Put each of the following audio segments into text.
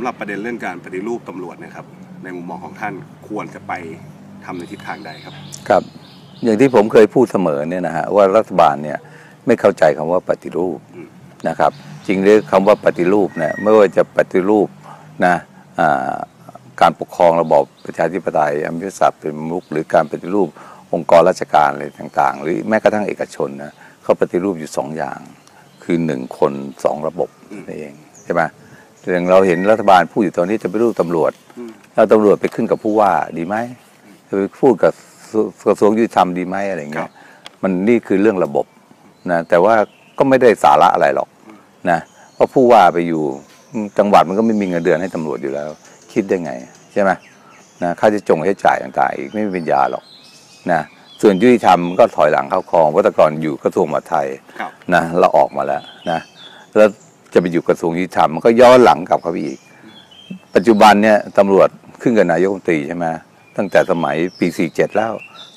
ำหรับประเด็นเรื่องการปฏิรูปตำรวจนะครับ ในมุมมองของท่านควรจะไปทำในทิศทางใดครับ ครับ อย่างที่ผมเคยพูดเสมอเนี่ยนะฮะว่ารัฐบาลเนี่ยไม่เข้าใจคำว่าปฏิรูปอืมนะครับ จริงหรือคำว่าปฏิรูปเนี่ยไม่ว่าจะปฏิรูปนะอ่าการปกครองระบอบประชาธิปไตยอภิสัตเป็นมุกหรือการปฏิรูปองค์กรราชการอะไรต่าง ๆ หรือแม้กระทั่งเอกชนนะเขาปฏิรูปอยู่สองอย่าง คือหนึ่งคนสองระบบนั่นเองใช่ไหม อย่างเราเห็นรัฐบาลพูดอยู่ตอนนี้จะไปรูปตำรวจอืมแล้วตำรวจไปขึ้นกับผู้ว่าดีไหมจะไปพูดกับกระทรวงยุติธรรมดีไหมอะไรครัเงี้ยบมันนี่คือเรื่องระบบนะแต่ว่าก็ไม่ได้สาระอะไรหรอกนะเพราะผู้ว่าไปอยู่จังหวัดมันก็ไม่มีเงินเดือนให้ตำรวจอยู่แล้ว คิดได้ไงใช่ไหมนะค่าใช้จงค่าใช้จ่ายต่างๆอีกไม่มีปัญญาหรอกนะส่วนยุติธรรมก็ถอยหลังเข้าคลองวัตกรอยู่กระทรวงมหาดไทยครับนะเราออกมาแล้วนะแล้ว จะไปอยู่กระทรวงยุติธรรมมันก็ย้อนหลังกลับเข้าไปอีก ปัจจุบันเนี่ยตำรวจขึ้นกับนายกรัฐมนตรีใช่ไหมตั้งแต่สมัยปี 47 แล้ว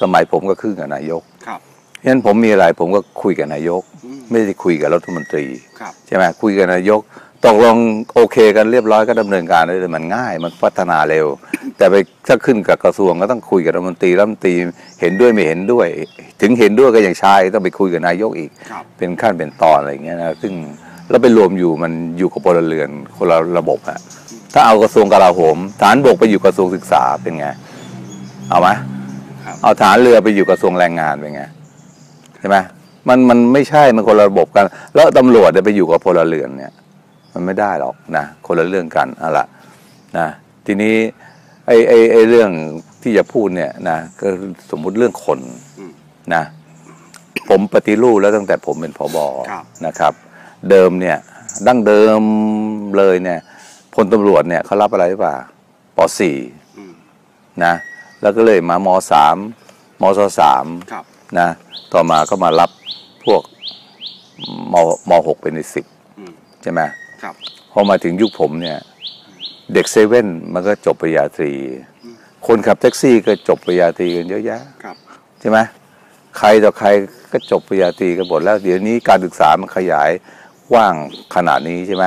สมัยผมก็ขึ้นกับนายกครับฉะนั้นผมมีอะไรผมก็คุยกับนายกอืมไม่ได้คุยกับรัฐมนตรีครับใช่ไหมคุยกับนายกตกลงโอเคกันเรียบร้อยก็ดำเนินการได้เลยมันง่าย มันพัฒนาเร็ว แต่ไปถ้าขึ้นกับกระทรวงก็ต้องคุยกับรัฐมนตรีรัฐมนตรีเห็นด้วยไม่เห็นด้วย ถึงเห็นด้วยก็ยังใช้ต้องไปคุยกับนายกอีกครับเป็นขั้นเป็นตอนอะไรอย่างเงี้ยนะซึ่ง แล้วไปรวมอยู่มันอยู่กับพลเรือนคนละระบบอะถ้าเอากระทรวงกลาโหมฐานบกไปอยู่กระทรวงศึกษาเป็นไง เอาไหมครับเอาฐานเรือไปอยู่กระทรวงแรงงานเป็นไงใช่ไหมมันมันไม่ใช่มันคนละระบบกัน แล้วตำรวจเนี่ยไปอยู่กับพลเรือนเนี่ย มันไม่ได้หรอกนะคนละเรื่องกันเอาละนะทีนี้ไอ้ไอ้ไอ้เรื่องที่จะพูดเนี่ยนะก็สมมุติเรื่องคนอืมนะผมปฏิรูปแล้วตั้งแต่ผมเป็นผบครับนะครับ เดิมเนี่ยดั้งเดิมเลยเนี่ยพลตำรวจเนี่ยเขารับอะไรหรือเปล่าปสี่อืมนะแล้วก็เลยมามสามมศสามครับนะต่อมาก็มารับพวกมมหกเป็นในสิบอืมใช่ไหมครับพอมาถึงยุคผมเนี่ยเด็กเซเว่นมันก็จบปริญญาตรี คนขับแท็กซี่ก็จบปริญญาตรีกันเยอะแยะครับใช่ไหมใครต่อใครก็จบปริญญาตรีกันหมดแล้ว เดี๋ยวนี้การศึกษามันขยาย กว้างขนาดนี้ใช่ไหม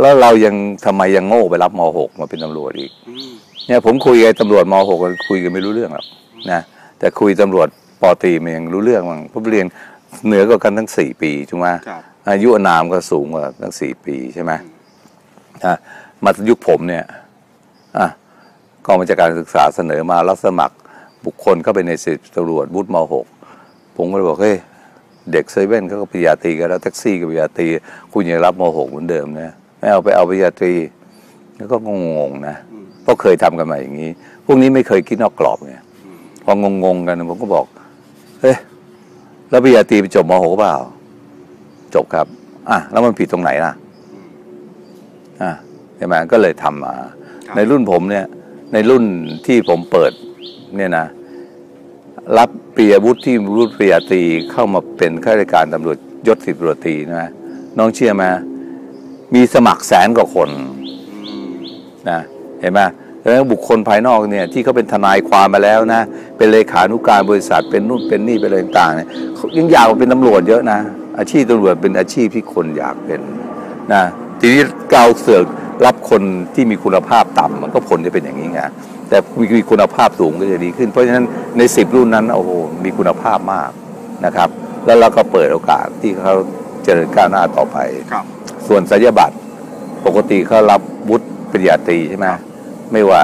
แล้วเรายังทำไมยังโง่ไปรับมหกมาเป็นตำรวจอีกอืมเนี่ยผมคุยกับตำรวจมหกกันคุยกันไม่รู้เรื่องหรอกนะแต่คุยตำรวจปอตรีมันยังรู้เรื่องมั้งเพราะเรียนเหนือกว่ากันทั้งสี่ปีถูกไหมครับอายุอานามก็สูงกว่าตั้งสี่ปีใช่ไหมอะมายุคผมเนี่ยอะกองบัญชาการศึกษาเสนอมารับสมัครบุคคลเข้าไปในสิบตำรวจวุฒิมหกผมก็เลยบอกเฮ้ย เด็กเซเว่นเขาก็ปริญญาตรีกันแล้วแท็กซี่ก็ปริญญาตรีคุณยังรับมหกเหมือนเดิมนะไม่เอาไปเอาปริญญาตรีแล้วก็งงๆนะอืมเพราะเคยทำกันมาอย่างนี้ พวกนี้ไม่เคยคิดนอกกรอบไงพองงๆกันผมก็บอกเฮ้ยแล้วปริญญาตรีไปจบมหกเปล่า จบครับอะแล้วมันผิดตรงไหนล่ะอะใช่ไหมก็เลยทำมาครับในรุ่นผมเนี่ย ในรุ่นที่ผมเปิดเนี่ยนะ รับปริญญาวุฒิที่รุ่นปริญญาตรีเข้ามาเป็นข้าราชการตำรวจยศสิบตำรวจตรีนะน้องเชื่อไหมมีสมัครแสนกว่าคนนะเห็นไหมแล้วบุคคลภายนอกเนี่ยที่เขาเป็นทนายความมาแล้วนะ เป็นเลขานุการบริษัทเป็นนู่นเป็นนี่เป็นอะไรต่างๆเนี่ยยังอยากเป็นตำรวจเยอะนะ อาชีพตำรวจเป็นอาชีพที่คนอยากเป็นนะทีนี้เราเสือกรับคนที่มีคุณภาพต่ำมันก็ผลจะเป็นอย่างนี้ไง แต่มีคุณภาพสูงก็จะดีขึ้น เพราะฉะนั้นในสิบรุ่นนั้นโอ้โหมีคุณภาพมากนะครับ แล้วเราก็เปิดโอกาสที่เขาเจริญก้าวหน้าต่อไปครับส่วนศัลยบัตรปกติเขารับวุฒิปริญญาตรีใช่ไหมไม่ว่า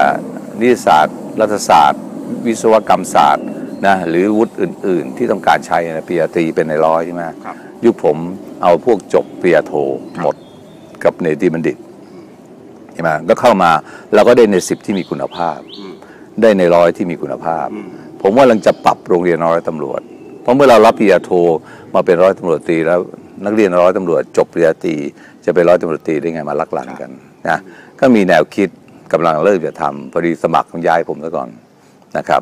นิติศาสตร์ รัฐศาสตร์ วิศวกรรมศาสตร์นะหรือวุฒิอื่น ๆ ที่ต้องการใช้นะปริญญาตรีเป็นในร้อยใช่ไหมครับยุคผมเอาพวกจบปริญญาโทหมดกับเนติบัณฑิต ใช่ไหมก็เข้ามาเราก็ได้ในสิบที่มีคุณภาพอืมได้ในร้อยที่มีคุณภาพอืมผมว่าเราจะปรับโรงเรียนร้อยตำรวจ เพราะเมื่อเรารับปริญญาโทมาเป็นร้อยตำรวจตรีแล้วนักเรียนร้อยตำรวจจบปริญญาตรีจะเป็นร้อยตำรวจตรีได้ไงมาลักหลังกันนะก็มีแนวคิดกำลังเริ่มจะทำพอดีสมัครย้ายผมซะก่อนนะครับ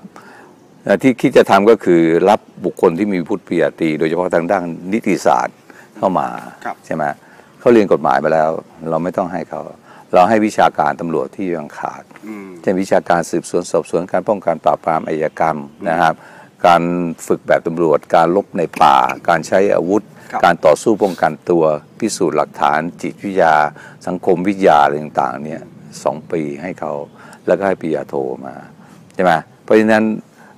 และที่คิดจะทำก็คือรับบุคคลที่มีพุทธปริญญาตรีโดยเฉพาะทางด้านนิติศาสตร์เข้ามาครับใช่ไหมเขาเรียนกฎหมายมาแล้ว เราไม่ต้องให้เขา เราให้วิชาการตำรวจที่ยังขาดอืมเช่นวิชาการสืบสวนสอบสวนการป้องกันปราบปรามอาชญากรรมนะครับ การฝึกแบบตำรวจ การลบในป่า การใช้อาวุธครับการต่อสู้ป้องกันตัวพิสูจน์หลักฐาน จิตวิทยา สังคมวิทยาอะไรต่างๆเนี่ยสองปีให้เขาแล้วก็ให้ปริญญาโทมาใช่ไหมเพราะฉะนั้น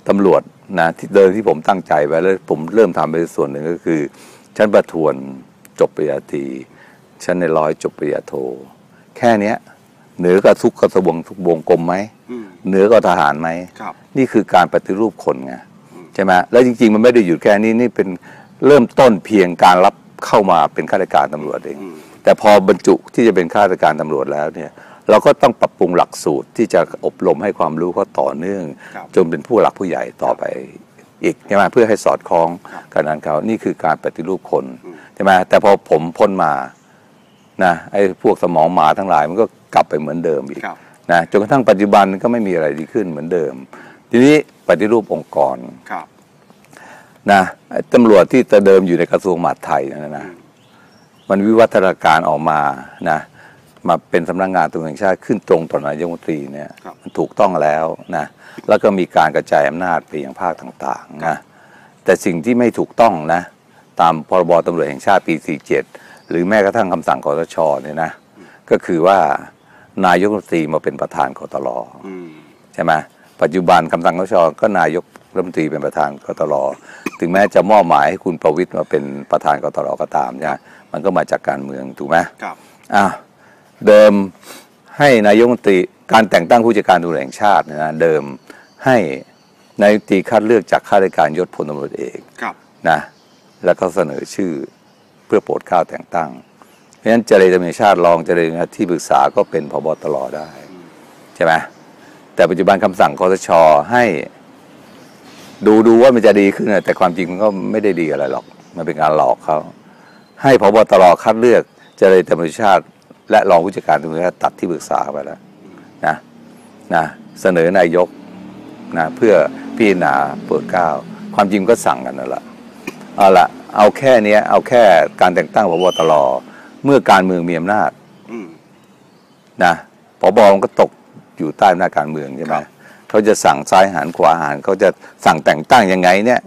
ตำรวจนะที่เดิมที่ผมตั้งใจไว้แล้วผมเริ่มทำไปส่วนหนึ่งก็คือ ชั้นประทวนจบปริญญาตรีชั้นในร้อยจบปริญญาโท แค่เนี้ย เหนือกับทุกกระทรวงทุกวงกรมไหมอืมเหนือกว่าทหารไหมครับนี่คือการปฏิรูปคนไงใช่ไหมแล้วจริง ๆ มันไม่ได้หยุดแค่นี้นี่เป็นเริ่มต้นเพียงการรับเข้ามาเป็นข้าราชการตำรวจเองอืมแต่พอบรรจุที่จะเป็นข้าราชการตำรวจแล้วเนี่ย เราก็ต้องปรับปรุงหลักสูตรที่จะอบรมให้ความรู้เขาต่อเนื่องครับจนเป็นผู้หลักผู้ใหญ่ต่อไปอีกใช่ไหมเพื่อให้สอดคล้องครับกับนั้นเขานี่คือการปฏิรูปคนอืมใช่ไหมแต่พอผมพ้นมา นะไอ้พวกสมองหมาทั้งหลายมันก็กลับไปเหมือนเดิมอีกครับนะจนกระทั่งปัจจุบันก็ไม่มีอะไรดีขึ้นเหมือนเดิม ทีนี้ปฏิรูปองค์กรครับนะไอ้ตำรวจที่แต่เดิมอยู่ในกระทรวงมหาดไทยนะนะมันวิวัฒนาการออกมานะมาเป็นสำนักงานตำรวจแห่งชาติขึ้นตรงต่อนายกรัฐมนตรีเนี่ยครับมันถูกต้องแล้วนะแล้วก็มีการกระจายอำนาจไปยังภาคต่างๆนะแต่สิ่งที่ไม่ถูกต้องนะตามพรบตำรวจแห่งชาติปี 47 หรือแม้กระทั่งคำสั่งคอสชเนี่ยนะ ก็คือว่านายกรัฐมนตรีมาเป็นประธานกตลอืมใช่ไหมปัจจุบันคำสั่งคอสชก็นายกรัฐมนตรีเป็นประธานกตลถึงแม้จะมอบหมายให้คุณประวิตยมาเป็นประธานกตลก็ตามนะมันก็มาจากการเมืองถูกไหมครับอะเดิมให้นายกรัฐมนตรีการแต่งตั้งผู้จัดการตำรวจแห่งชาติเนยนะเดิมให้นายกรัฐมนตรีคัดเลือกจากข้าราชการยศพลตำรวจเอกครับนะ แล้วก็เสนอชื่อเพื่อโปรดเกล้าวแต่งตั้ง เพราะฉะนั้นเจรตำรวจแห่งชาติรองเจริญที่ปรึกษาก็เป็นพบตรได้ ใช่ไหมแต่ปัจจุบันคำสั่งคอสชให้ดูดูว่ามันจะดีขึ้นแต่ความจริงมันก็ไม่ได้ดีอะไรหรอก มันเป็นการหลอกเขาให้พบตรคัดเลือกเจรตำรวจแห่งชาติ และรองผู้จัดการตำรวจแห่งชาติตัดที่ปรึกษาไปแล้วนะนะเสนอนายกนะเพื่อพิจารณาโปรดก้าวความจริงก็สั่งกันนั่นแหละ เอาละเอาแค่เนี้ย เอาแค่การแต่งตั้งพบตรเมื่อการเมืองมีอำนาจอืมนะพบมันก็ตกอยู่ใต้อำนาจการเมืองใช่ไหมครับเขาจะสั่งซ้ายหันขวาหันเขาจะสั่งแต่งตั้งยังไง เนี่ย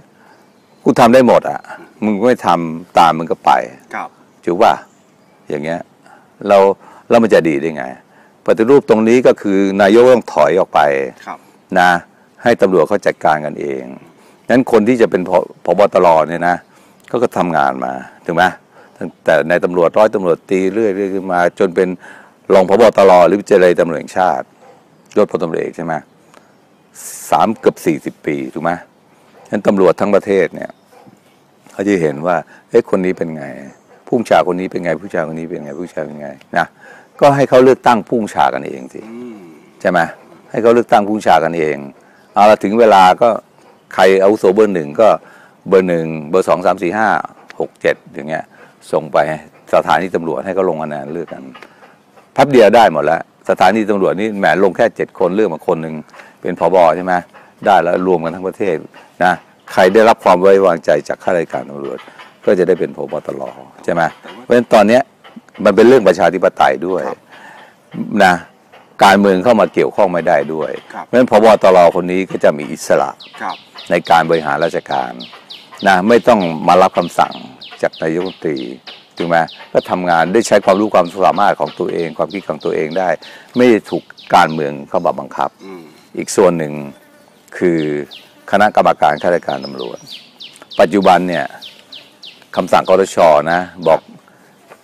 กูทำได้หมด อะ มึงไม่ทำตามมึงก็ไปครับถือว่า อย่างเงี้ย เราแล้วมันจะดีได้ไงปฏิรูปตรงนี้ก็คือนายกต้องถอยออกไปครับนะให้ตำรวจเขาจัดการกันเอง นั้นคนที่จะเป็นพพบตรเนี่ยนะเขาก็ทำงานมาถูกไหมตั้งแต่ในตำรวจร้อยตำรวจตีเรื่อยๆขึ้นมา จนเป็นรองพบตรหรือเจรตำรวจแห่งชาติยศพลตำรวจเอกใช่ไหมสามเกือบสี่สิบปีถูกไหมนั้นตำรวจทั้งประเทศเนี่ยเขาจะเห็นว่าเอ้คนนี้เป็นไง ผู้บัญชาคนนี้เป็นไง ผู้บัญชาคนนี้เป็นไง ผู้บัญชาเป็นไงนะก็ให้เขาเลือกตั้งผู้บัญชากันเองสิอืมใช่ไหมให้เขาเลือกตั้งผู้บัญชากันเองเอาละถึงเวลาก็ ใครอาวุโสเบอร์หนึ่งก็เบอร์หนึ่งเบอร์สองสามสี่ห้าหกเจ็ดอย่างเงี้ย ส่งไปสถานีตำรวจให้เขาลงคะแนนเลือกกันพับเดียวได้หมดแล้ว สถานีตำรวจนี่แหมลงแค่เจ็ดคนเลือกมาคนหนึ่งเป็นผบใช่ไหมได้แล้วรวมกันทั้งประเทศนะใครได้รับความไว้วางใจจากข้าราชการตำรวจ ก็จะได้เป็นพบตรใช่ไหมเพราะฉะนั้นตอนเนี้ยมันเป็นเรื่องประชาธิปไตยด้วยนะ การเมืองเข้ามาเกี่ยวข้องไม่ได้ด้วยครับเพราะฉะนั้นพบตรคนนี้ก็จะมีอิสระครับในการบริหารราชการนะไม่ต้องมารับคำสั่งจากนายกรัฐมนตรีถูกไหมก็ทำงานได้ใช้ความรู้ความสามารถของตัวเอง ความคิดของตัวเองได้ ไม่ได้ถูกการเมืองเข้ามาบังคับอืมอีกส่วนหนึ่งคือคณะกรรมการข้าราชการตำรวจ ปัจจุบันเนี่ยคำสั่งกรชนะบอก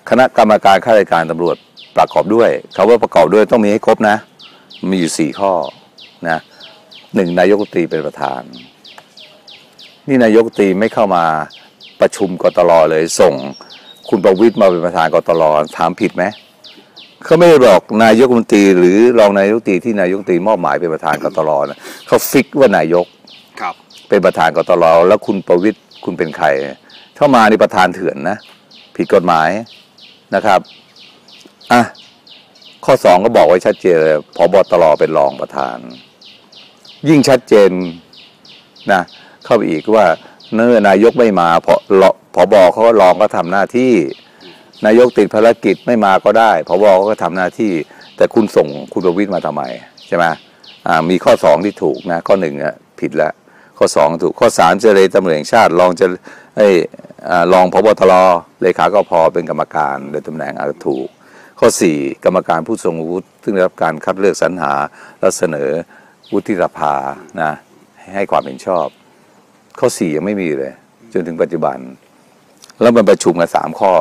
คณะกรรมการข้าราชการตำรวจ ประกอบด้วยคาว่าประกอบด้วยต้องมีให้ครบนะ มีอยู่สี่ข้อนะหนึ่งนายกรัฐมนตรีเป็นประธาน นี่นายกรัฐมนตรีไม่เข้ามาประชุมกตลเลยส่ง คุณประวิตยมาเป็นประธานกตลถามผิดไหมเขาไม่ได้บอกนายกรัฐมนตรีหรือรองนายกรัฐมนตรีที่นายกรัฐมนตรีมอบหมายเป็นประธานกตลนะเขาฟิกว่านายกครับ เป็นประธานกตลแล้วคุณประวิตยคุณเป็นใคร เข้ามาในประธานเถื่อนนะ ผิดกฎหมายนะครับ อะ ข้อสองก็บอกไว้ชัดเจนเลยพบตรเป็นรองประธาน ยิ่งชัดเจนนะเข้าไปอีกว่าเนื้อนายกไม่มาพอพบเขาก็รองก็ทำหน้าที่ นายกติดภารกิจไม่มาก็ได้พอบเขาก็ทำหน้าที่ แต่คุณส่งคุณประวิตยมาทำไมใช่ไหมอ่ามีข้อสองที่ถูกนะ ข้อหนึ่งอะผิดแล้วข้อสองถูกข้อสามเจรตำรวจแห่งชาติรองจะไอ้รองพบตรเลขากพเป็นกรรมการโดยตำแหน่งอาจจะถูก ข้อ 4 กรรมการผู้ทรงวุฒิซึ่งได้รับการคัดเลือกสรรหาและเสนอวุฒิสภานะให้ความเห็นชอบ ข้อ 4 ยังไม่มีเลย จนถึงปัจจุบัน แล้วมันประชุมกันสามข้อ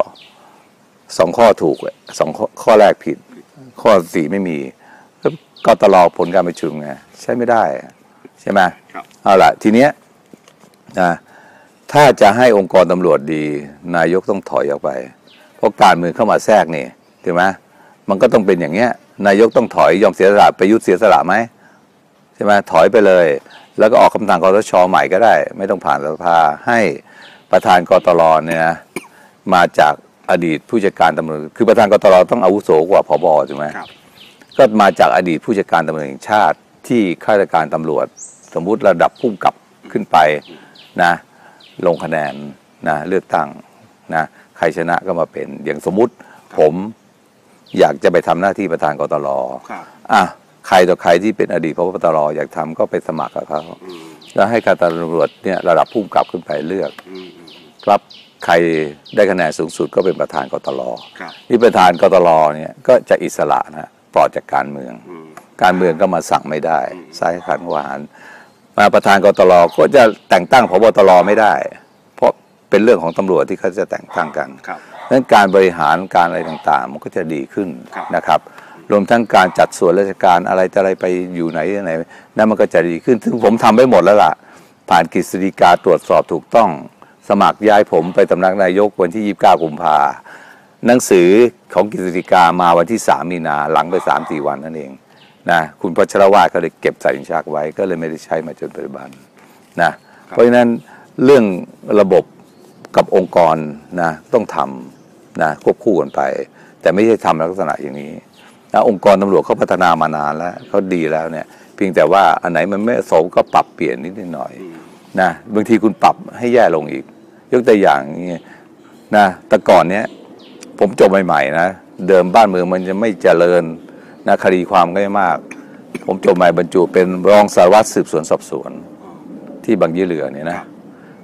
สองข้อถูกเลยสองข้อข้อแรกผิด ข้อสี่ไม่มี ก็ก็ตลอผลการประชุมไงใช้ไม่ได้ ใช่ไหมครับเอาล่ะ ทีเนี้ยนะถ้าจะให้องค์กรตำรวจดี นายกต้องถอยออกไป เพราะการเมืองเข้ามาแทรกนี่ ถูกไหมมันก็ต้องเป็นอย่างเงี้ย นายกต้องถอยยอมเสียสละประยุทธ์เสียสละไหมใช่ไหมถอยไปเลย แล้วก็ออกคำสั่งกรชใหม่ก็ได้ ไม่ต้องผ่านสภาให้ประธานกตรเนี่ยนะมาจากอดีตผู้จัดการตำรวจคือประธานกตรต้องอาวุโสกว่าผบถูกไหมครับก็มาจากอดีตผู้จัดการตำรวจแห่งชาติที่ข้าราชการตำรวจ สมมุติระดับผู้กำกับขึ้นไปนะลงคะแนนนะเลือกตั้งนะใครชนะก็มาเป็นอย่างสมมุติผม อยากจะไปทำหน้าที่ประธานกตรครับอะใครต่อใครที่เป็นอดีตพบตรอยากทำก็ไปสมัครกับเขาอืมแล้วให้การตำรวจเนี่ยระดับผู้กำกับขึ้นไปเลือกอืมอืมครับใครได้คะแนนสูงสุดก็เป็นประธานกตรครับนี่ประธานกตรเนี่ยก็จะอิสระนะปลอดจากการเมืองอืมการเมืองก็มาสั่งไม่ได้ซ้ายขันขวานมาประธานกตรก็จะแต่งตั้งพบตรไม่ได้ เพราะเป็นเรื่องของตำรวจที่เขาจะแต่งตั้งกันครับ ดังนั้นการบริหารการอะไรต่างๆ มันก็จะดีขึ้นครับนะครับรวมทั้งการจัดส่วนราชการอะไรจะอะไรไปอยู่ไหนไหนนั่นมันก็จะดีขึ้น ซึ่งผมทำไปหมดแล้วล่ะ ผ่านกฤษฎีกาตรวจสอบถูกต้อง สมัครย้ายผมไปตำนักนายกวันที่ 29กุมภาหนังสือของกฤษฎีกามาวันที่ 3 มีนาหลังไป 3-4 วันนั่นเองนะคุณพัชรวาทก็เลยเก็บใส่ลิ้นชักไว้ก็เลยไม่ได้ใช้มาจนปัจจุบันนะเพราะฉะนั้นเรื่องระบบกับองค์กรนะต้องทำ นะควบคู่กันไป แต่ไม่ใช่ทำลักษณะอย่างนี้นะองค์กรตำรวจเขาพัฒนามานานแล้วเขาดีแล้วเนี่ย เพียงแต่ว่าอันไหนมันไม่สมก็ปรับเปลี่ยนนิดหน่อยนะบางทีคุณปรับให้แย่ลงอีก ยกตัวอย่างนี้นะแต่ก่อนเนี้ยผมจบใหม่ๆนะเดิมบ้านเมืองมันจะไม่เจริญนะคดีความก็ไม่มาก ผมจบใหม่บรรจุเป็นรองสารวัตรสืบสวนสอบสวน ที่บางยี่เหลือเนี่ยนะ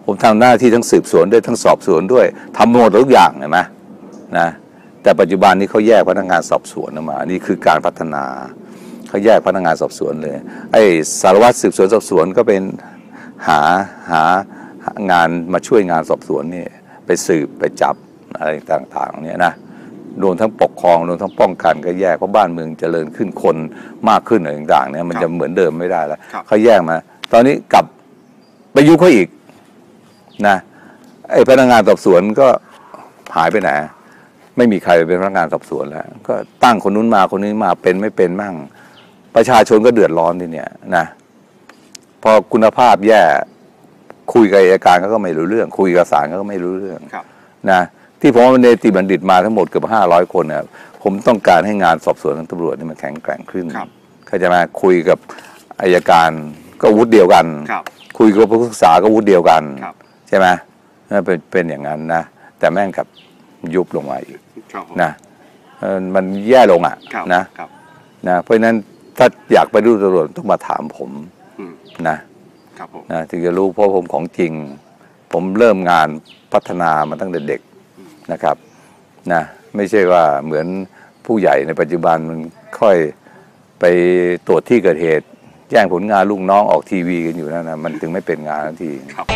ผมทำหน้าที่ทั้งสืบสวนด้วยทั้งสอบสวนด้วยทำหมดทุกอย่างเห็นไหม นะแต่ปัจจุบันนี้เขาแยกพนักงานสอบสวนออกมานี่คือการพัฒนาเขาแยกพนักงานสอบสวนเลยไอ้สารวัตรสืบสวนสอบสวนก็เป็นหาหาหางานมาช่วยงานสอบสวนนี่ไปสืบไปจับอะไรต่างๆเนี่ยนะรวมทั้งปกครองรวมทั้งป้องกันก็แยกเพราะบ้านเมืองเจริญขึ้นคนมากขึ้นอะไรต่างๆเนี่ยมันจะเหมือนเดิมไม่ได้แล้วครับเขาแยกมา ตอนนี้กลับไปยุคเขาอีกนะไอ้พนักงานสอบสวนก็หายไปไหน ไม่มีใครเป็นพนักงานสอบสวนแล้ว ก็ตั้งคนนู้นมาคนนี้มาเป็นไม่เป็นมั่ง ประชาชนก็เดือดร้อนทีเนี่ยนะพอคุณภาพแย่คุยกับอัยการเขาก็ไม่รู้เรื่อง คุยกับศาลเขาก็ไม่รู้เรื่องครับนะที่ผมเอาเนติบัณฑิตมาทั้งหมดเกือบห้าร้อยคนเนี่ยผมต้องการให้งานสอบสวนของตำรวจนี่มันแข็งแกร่งขึ้นครับเขาใจะมาคุยกับอายการก็วุฒิเดียวกันครับคุยกับผู้ศึกษาก็วุฒิเดียวกันครับใช่ไหมนั่นเป็นเป็นอย่างนั้นนะแต่แม่งกลับยุบลงมาอีกครับผม นะเออมันแย่ลงอะครับนะครับนะเพราะฉะนั้นถ้าอยากไปดูตำรวจต้องมาถามผมอืมนะครับผมนะถึงจะรู้เพราะผมของจริง ผมเริ่มงานพัฒนามาตั้งแต่เด็กนะครับนะไม่ใช่ว่าเหมือนผู้ใหญ่ในปัจจุบันมันค่อยไปตรวจที่เกิดเหตุแจ้งผลงานลูกน้องออกทีวีกันอยู่นั่นนะมันถึงไม่เป็นงานทันทีครับ